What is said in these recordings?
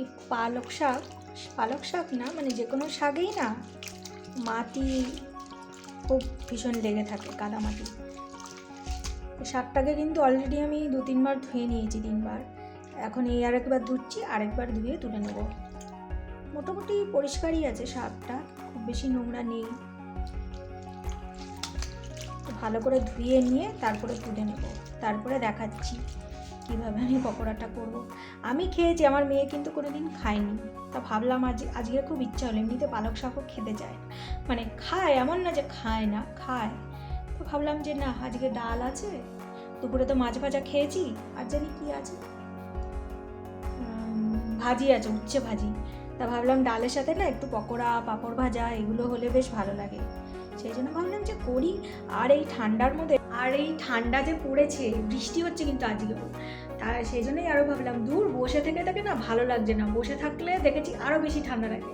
এই পালক শাক পালক শাক না মানে যে কোনো শাকেই না, মাটি খুব ভীষণ লেগে থাকে, কাদা মাটি। শাকটাকে কিন্তু অলরেডি আমি দু, তিনবার ধুয়ে নিয়েছি তিনবার। এখন এই আরেকবার ধুচ্ছি, আরেকবার ধুয়ে তুলে নেব। মোটামুটি পরিষ্কারই আছে শাকটা, খুব বেশি নোংরা নেই। ভালো করে ধুয়ে নিয়ে তারপরে তুলে নেব। তারপরে দেখাচ্ছি। কীভাবে আমি পকোড়াটা করব। আমি খেয়েছি, আমার মেয়ে কিন্তু কোনো দিন খায়নি। তা ভাবলাম আজ, আজকে খুব ইচ্ছা হলো, এমনিতে পালক শাকও খেতে যায় না। মানে খায়, এমন না যে খায় না, খায়। তো ভাবলাম যে না, আজকে ডাল আছে, দুপুরে তো মাছ ভাজা খেয়েছি, আর জানি কি আছে? ভাজি আছে, উচ্ছে ভাজি। তা ভাবলাম ডালের সাথে না একটু পকোড়া, পাঁপড় ভাজা, এগুলো হলে বেশ ভালো লাগে। সেই জন্য ভাবলাম যে করি, আর এই ঠান্ডার মধ্যে আর এই ঠান্ডা যে পড়েছে, বৃষ্টি হচ্ছে কিন্তু আজকেও। তা সেই জন্যই আরও ভাবলাম, দূর বসে থেকে থাকে না ভালো লাগছে না। বসে থাকলে দেখেছি আরও বেশি ঠান্ডা লাগে।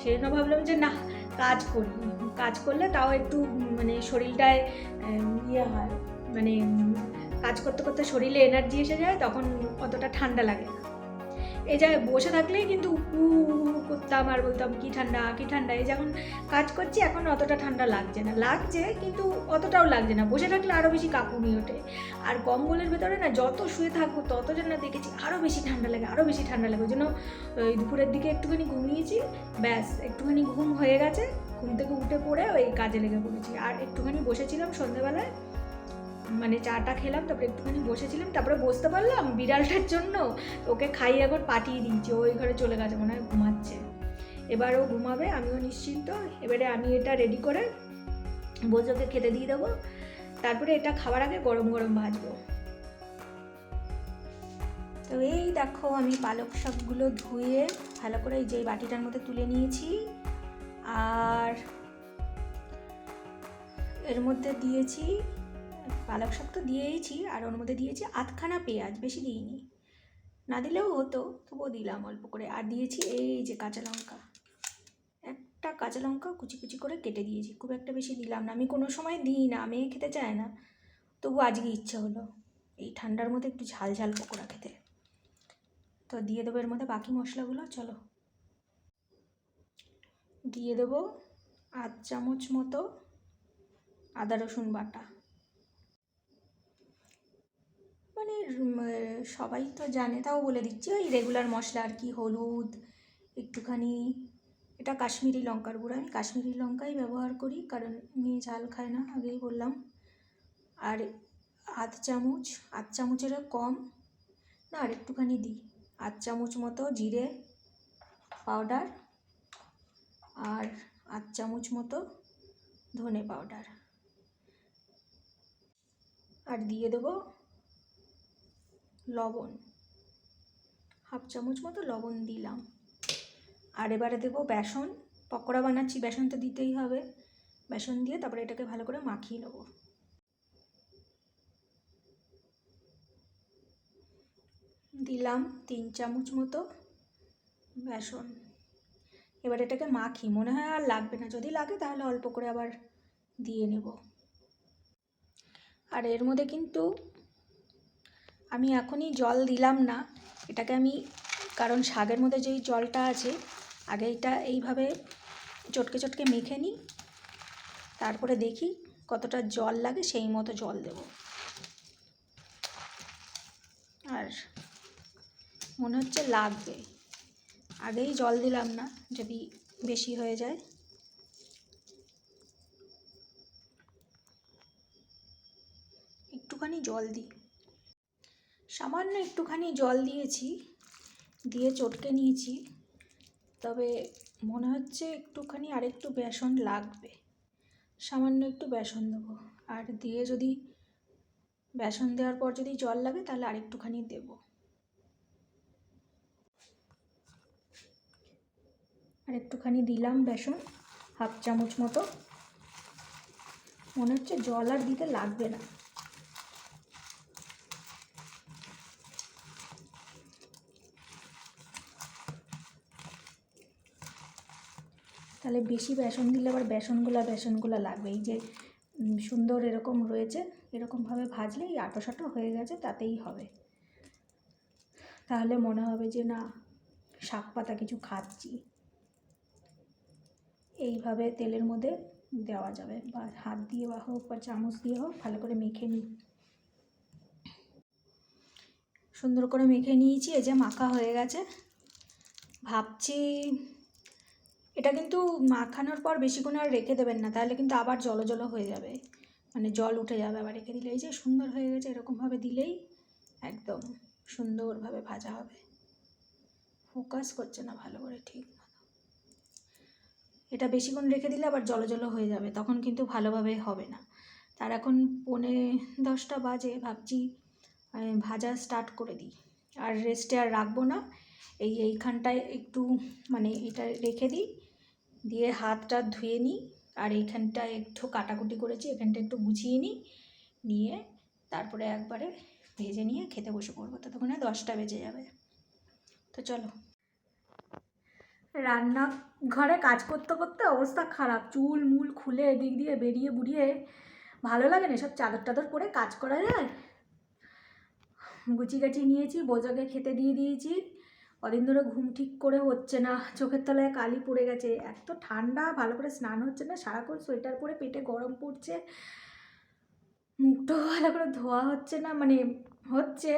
সেই জন্য ভাবলাম যে না, কাজ করি। কাজ করলে তাও একটু মানে শরীরটায় ইয়ে হয়। মানে কাজ করতে করতে শরীরে এনার্জি এসে যায়, তখন অতটা ঠান্ডা লাগে না। এই জায়গায় বসে থাকলেই কিন্তু উকু করতাম আর বলতাম, কি ঠান্ডা কি ঠান্ডা। এই যখন কাজ করছি, এখন অতটা ঠান্ডা লাগছে না। লাগছে কিন্তু অতটাও লাগছে না। বসে থাকলে আরও বেশি কাঁপুনি ওঠে। আর কম্বলের ভেতরে না যত শুয়ে থাকব তত যেন দেখেছি আরও বেশি ঠান্ডা লাগে আরও বেশি ঠান্ডা লাগে। ওই জন্য, ওই দুপুরের দিকে একটুখানি ঘুমিয়েছি, ব্যাস, একটুখানি ঘুম হয়ে গেছে। ঘুম থেকে উঠে পড়ে ওই কাজে লেগে পড়েছি। আর একটুখানি বসেছিলাম সন্ধেবেলায়। মানে চাটা খেলাম, তারপরে একটুখানি বসেছিলাম, তারপরে বসতে পারলাম বিড়ালটার জন্য। ওকে খাইয়ে এখন পাঠিয়ে দিয়েছি ওই ঘরে চলে গেছে, মনে হয় ঘুমাচ্ছে। এবার ও ঘুমাবে, আমিও নিশ্চিন্ত। এবারে আমি এটা রেডি করে বোঝোকে খেতে দিয়ে দেবো। তারপরে এটা খাবার আগে গরম গরম ভাজবো। তো এই দেখো, আমি পালক শাকগুলো ধুয়ে ভালো করে এই যে বাটিটার মধ্যে তুলে নিয়েছি। আর এর মধ্যে দিয়েছি পালক শাক তো দিয়েইছি, আর ওর মধ্যে দিয়েছি আধখানা পেঁয়াজ, বেশি দিইনি। না দিলেও হতো, তবুও দিলাম অল্প করে। আর দিয়েছি এই যে কাঁচা লঙ্কা। একটা কাঁচা লঙ্কা কুচি কুচি করে কেটে দিয়েছি, খুব একটা বেশি দিলাম না। আমি কোনো সময় দিই না আমি খেতে চায় না তবু আজকে ইচ্ছে হলো এই ঠান্ডার মধ্যে একটু ঝাল ঝাল পকোড়া খেতে। তো দিয়ে দেবো এর মধ্যে বাকি মশলাগুলো, চলো। দিয়ে দেবো আধ চামচ মতো আদা রসুন বাটা। মানে সবাই তো জানে, তাও বলে দিচ্ছি, ওই রেগুলার মশলা আর কি, হলুদ, একটুখানি, এটা কাশ্মীরি লঙ্কার গুঁড়ো। আমি কাশ্মীরি লঙ্কাই ব্যবহার করি, কারণ মেয়ে ঝাল খায় না, আগেই বললাম। আর আধ চামচ, আধ চামচেরও কম, না, আর একটুখানি দিই। আধ চামচ মতো জিরে পাউডার আর আধ চামচ মতো ধনে পাউডার। আর দিয়ে দেবো লবণ। হাফ চামচ মতো লবণ দিলাম। আর এবারে দেবো বেসন। পকোড়া বানাচ্ছি, বেসন তো দিতেই হবে। বেসন দিয়ে তারপরে এটাকে ভালো করে মাখিয়ে নেব। দিলাম তিন চামচ মতো বেসন। এবার এটাকে মাখি। মনে হয় আর লাগবে না। যদি লাগে তাহলে অল্প করে আবার দিয়ে নেব। আর এর মধ্যে কিন্তু আমি এখনই জল দিলাম না। এটাকে আমি, কারণ শাকের মধ্যে যেই জলটা আছে, আগে এটা এইভাবে চটকে চটকে মেখে নিই। তারপরে দেখি কতটা জল লাগে, সেই মতো জল দেব। আর মনে হচ্ছে লাগবে। আগেই জল দিলাম না, যদি বেশি হয়ে যায়। একটুখানি জল দিই। সামান্য একটুখানি জল দিয়েছি, দিয়ে চটকে নিয়েছি। তবে মনে হচ্ছে একটুখানি আরেকটু বেসন লাগবে। সামান্য একটু বেসন দেবো। আর দিয়ে যদি বেসন দেওয়ার পর যদি জল লাগে, তাহলে আরেকটুখানি দেবো। আর একটুখানি দিলাম বেসন, হাফ চামচ মতো। মনে হচ্ছে জল আর দিতে লাগবে না। তাহলে বেশি বেসন দিলে আবার বেসনগুলা বেসনগুলা লাগবে। এই যে সুন্দর এরকম রয়েছে, এরকমভাবে ভাজলেই আটো সাটো হয়ে গেছে, তাতেই হবে। তাহলে মনে হবে যে, না, শাক পাতা কিছু খাচ্ছি। এইভাবে তেলের মধ্যে দেওয়া যাবে, বা হাত দিয়ে বা হোক, বা চামচ দিয়ে হোক, ভালো করে মেখে নিই। সুন্দর করে মেখে নিয়েছি, এই যে মাখা হয়ে গেছে। ভাবছি এটা কিন্তু মাখানোর পর বেশিক্ষণ আর রেখে দেবেন না, তাহলে কিন্তু আবার জলো জলো হয়ে যাবে। মানে জল উঠে যাবে, আবার রেখে দিলে এই যে সুন্দর হয়ে গেছে, এরকমভাবে দিলেই একদম সুন্দরভাবে ভাজা হবে। ফোকাস করছে না ভালো করে ঠিক এটা বেশিক্ষণ রেখে দিলে আবার জলো জলো হয়ে যাবে, তখন কিন্তু ভালোভাবে হবে না। তার এখন পৌনে দশটা বাজে, ভাবছি ভাজা স্টার্ট করে দিই। আর রেস্টে আর রাখব না, এই এইখানটায় একটু মানে এটা রেখে দিই। দিয়ে হাতটা ধুয়ে নিই আর এইখানটায় একটু কাটাকুটি করেছি, এখানটা একটু গুছিয়ে নিই, নিয়ে তারপরে একবারে ভেজে নিয়ে খেতে বসে পড়ব। ততক্ষণে দশটা বেজে যাবে। তো চলো। রান্না ঘরে কাজ করতে করতে অবস্থা খারাপ। চুল মুল খুলে এদিক দিয়ে বেরিয়ে বুড়িয়ে ভালো লাগে না? সব চাদর টাদর পরে কাজ করা যায়? গুচি গাছি নিয়েছি বোজাকে খেতে দিয়ে দিয়েছি। কদিন ধরে ঘুম ঠিক করে হচ্ছে না, চোখের তলায় কালি পড়ে গেছে, এত ঠান্ডা, ভালো করে স্নান হচ্ছে না, সারাক্ষণ সোয়েটার পরে পেটে গরম পড়ছে, মুখটাও ভালো করে ধোয়া হচ্ছে না মানে হচ্ছে,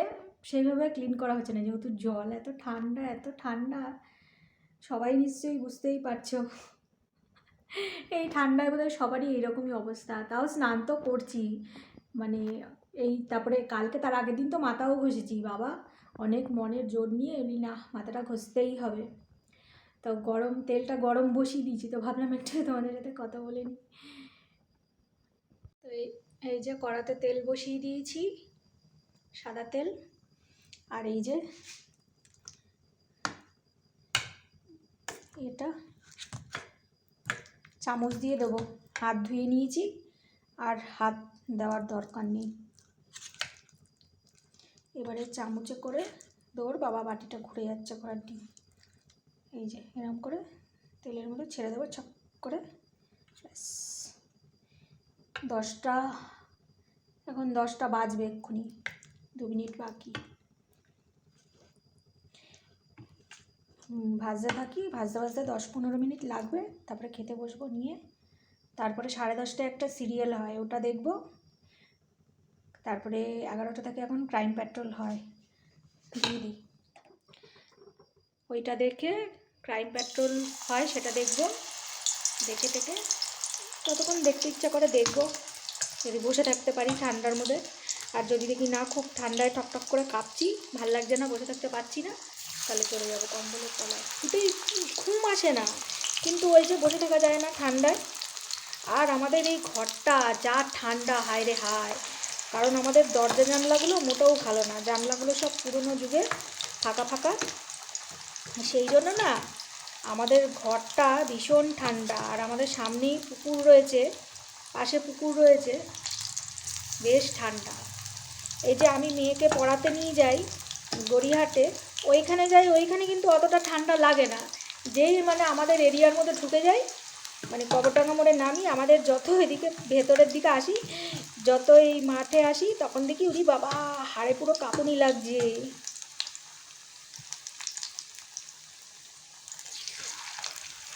সেইভাবে ক্লিন করা হচ্ছে না, যেহেতু জল এত ঠান্ডা এত ঠান্ডা, সবাই নিশ্চয়ই বুঝতেই পারছ। এই ঠান্ডায় বোধহয় সবারই এইরকমই অবস্থা, তাও স্নান তো করছি মানে এই তারপরে কালকে তার আগের দিন তো মাথাও ঘষেছি, বাবা। অনেক মনের জোর নিয়ে এমনি না, মাথাটা ঘষতেই হবে। তো গরম, তেলটা গরম বসিয়ে দিয়েছি, তো ভাবলাম একটু তোমাদের সাথে কথা বলে নিই। তো এই যে কড়াতে তেল বসিয়ে দিয়েছি, সাদা তেল, আর এই যে এটা চামচ দিয়ে দেবো। হাত ধুয়ে নিয়েছি, আর হাত দেওয়ার দরকার নেই। এবারে চামচে করে দৌড়, বাবা বাটিটা ঘুরে যাচ্ছে ঘোরাটি এই যে এরকম করে তেলের মধ্যে ছেড়ে দেবো, ছক করে। ব্যাস। দশটা, এখন দশটা বাজবে এক্ষুনি, দু মিনিট বাকি। ভাজতে থাকি, ভাজতে ভাজতে দশ পনেরো মিনিট লাগবে, তারপরে খেতে বসবো নিয়ে। তারপরে সাড়ে দশটায় একটা সিরিয়াল হয়, ওটা দেখব। তারপরে এগারোটা থেকে এখন ক্রাইম পেট্রোল হয়। দিয়ে দিই। ওইটা দেখে ক্রাইম পেট্রোল হয়, সেটা দেখব। দেখে টেকে ততক্ষণ দেখতে ইচ্ছা করে দেখব। যদি বসে থাকতে পারি ঠান্ডার মধ্যে। আর যদি দেখি না, খুব ঠান্ডায় টকটক করে কাঁপছি, ভালো লাগছে না, বসে থাকতে পারছি না, তাহলে চলে যাব কম্বলের তলায়। শুধুই ঘুম আসে না। কিন্তু ওই যে বসে থাকা যায় না ঠান্ডায়। আর আমাদের এই ঘরটা যা ঠান্ডা, হায় রে হায়। কারণ আমাদের দরজা জানলাগুলো মোটেও ভালো না। জানলাগুলো সব পুরনো যুগে ফাঁকা ফাঁকা। সেই জন্য না আমাদের ঘরটা ভীষণ ঠান্ডা। আর আমাদের সামনেই পুকুর রয়েছে, পাশে পুকুর রয়েছে, বেশ ঠান্ডা। এই যে আমি মেয়েকে পড়াতে নিয়ে যাই গড়িয়াহাটে, ওইখানে যাই, ওইখানে কিন্তু অতটা ঠান্ডা লাগে না। যেই মানে আমাদের এরিয়ার মধ্যে ঢুকে যাই মানে কবরটাঙ্গা মোড়ে নামি, আমাদের যত এদিকে ভেতরের দিকে আসি যত এই মাঠে আসি, তখন দেখি উরি বাবা, হাড়ে পুরো কাঁপুনি লাগছে।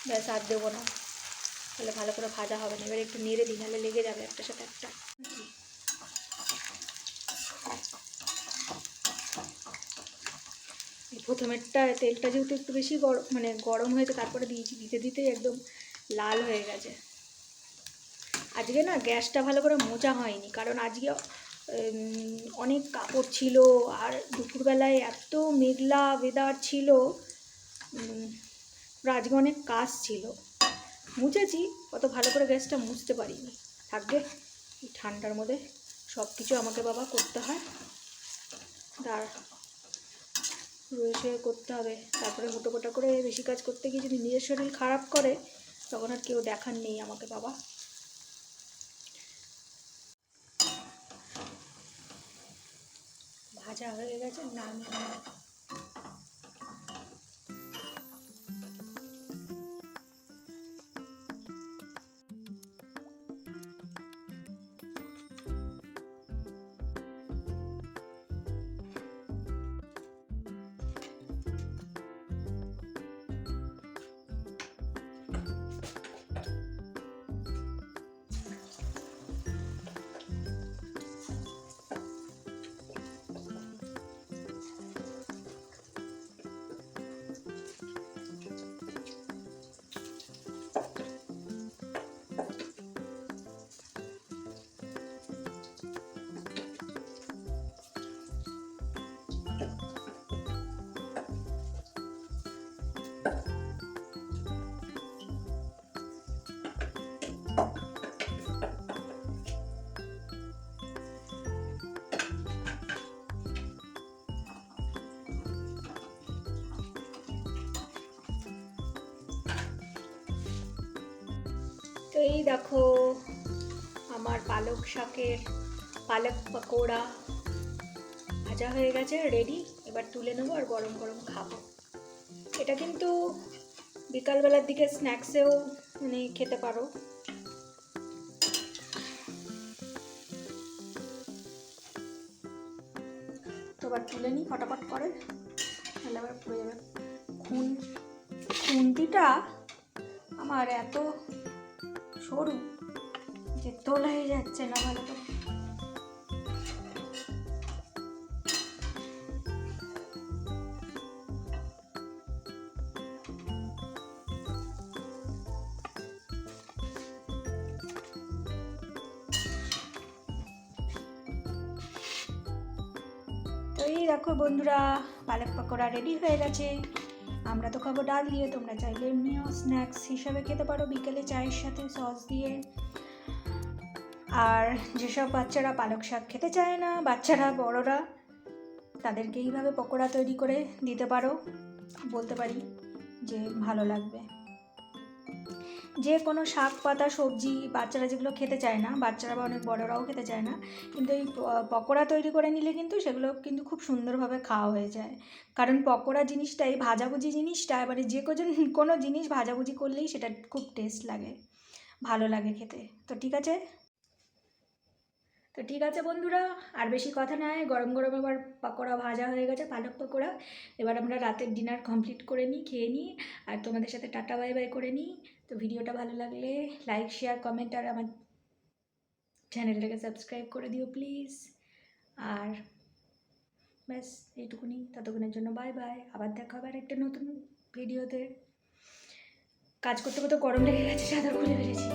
ব্যাস, আর দেবো না। তাহলে ভালো করে ভাজা হবে না। এবার একটু নেড়ে দিই, নাহলে লেগে যাবে একটা সাথে একটা। প্রথমেরটা তেলটা যেহেতু একটু বেশি গরম মানে গরম হয়েছে, তারপরে দিয়েছি, দিতে দিতেই একদম লাল হয়ে গেছে। আজকে না গ্যাসটা ভালো করে মোচা হয়নি, কারণ আজকে অনেক কাপড় ছিল আর দুপুরবেলায় এত মেঘলা ওয়েদার ছিল আজকে অনেক কাজ ছিল। মুছেছি, অত ভালো করে গ্যাসটা মুছতে পারিনি। থাকবে ঠান্ডার মধ্যে সব কিছু আমাকে বাবা করতে হয়। আর রয়েছে করতে হবে। তারপরে হুটো কোটা করে বেশি কাজ করতে গিয়ে যদি নিজের শরীর খারাপ করে তখন আর কেউ দেখার নেই আমাকে বাবা। ভাজা হয়ে গেছে নামিয়ে এই দেখো, আমার পালক শাকের পালক পকোড়া ভাজা হয়ে গেছে রেডি এবার তুলে নেব আর গরম গরম খাব। এটা কিন্তু বিকালবেলার দিকে স্ন্যাক্সেও মানে খেতে পারো। তো এবার তুলে নিই ফটাফট করে। তাহলে আবার পড়ে যাবে। খুন খুন্তিটা আমার এত সরু, যে তোলাই যাচ্ছে না ভালো করে। এই দেখো বন্ধুরা, পালক পকোড়া রেডি হয়ে গেছে। আমরা তো খাব ডাল দিয়ে, তোমরা চাইলে এমনিও স্ন্যাক্স হিসাবে খেতে পারো, বিকেলে চায়ের সাথে সস দিয়ে। আর যেসব বাচ্চারা পালক শাক খেতে চায় না, বাচ্চারা, বড়রা, তাদেরকে এইভাবে পকোড়া তৈরি করে দিতে পারো। বলতে পারি যে ভালো লাগবে। যে কোনো শাক, পাতা, সবজি বাচ্চারা যেগুলো খেতে চায় না, বাচ্চারা বা অনেক বড়রাও খেতে চায় না, কিন্তু এই পকোড়া তৈরি করে নিলে কিন্তু সেগুলো কিন্তু খুব সুন্দরভাবে খাওয়া হয়ে যায়। কারণ পকোড়া জিনিসটা এই ভাজাভুজি জিনিসটা, এবারে যে কোনো কোনো জিনিস ভাজাভুজি করলেই সেটা খুব টেস্ট লাগে, ভালো লাগে খেতে। তো ঠিক আছে? তো ঠিক আছে বন্ধুরা, আর বেশি কথা নয়, গরম গরম এবার পকোড়া ভাজা হয়ে গেছে, পালক পকোড়া। এবার আমরা রাতের ডিনার কমপ্লিট করে নিই, খেয়ে নিই, আর তোমাদের সাথে টাটা বাই বাই করে নিই। তো ভিডিওটা ভালো লাগলে লাইক শেয়ার কমেন্ট আর আমার চ্যানেলটাকে সাবস্ক্রাইব করে দিও প্লিজ আর ব্যাস, এইটুকুনি। ততক্ষণের জন্য বাই বাই আবার দেখা হবে আর একটা নতুন ভিডিওতে। কাজ করতে করতে গরম লেগে গেছে, চাদর খুলে ফেলেছি।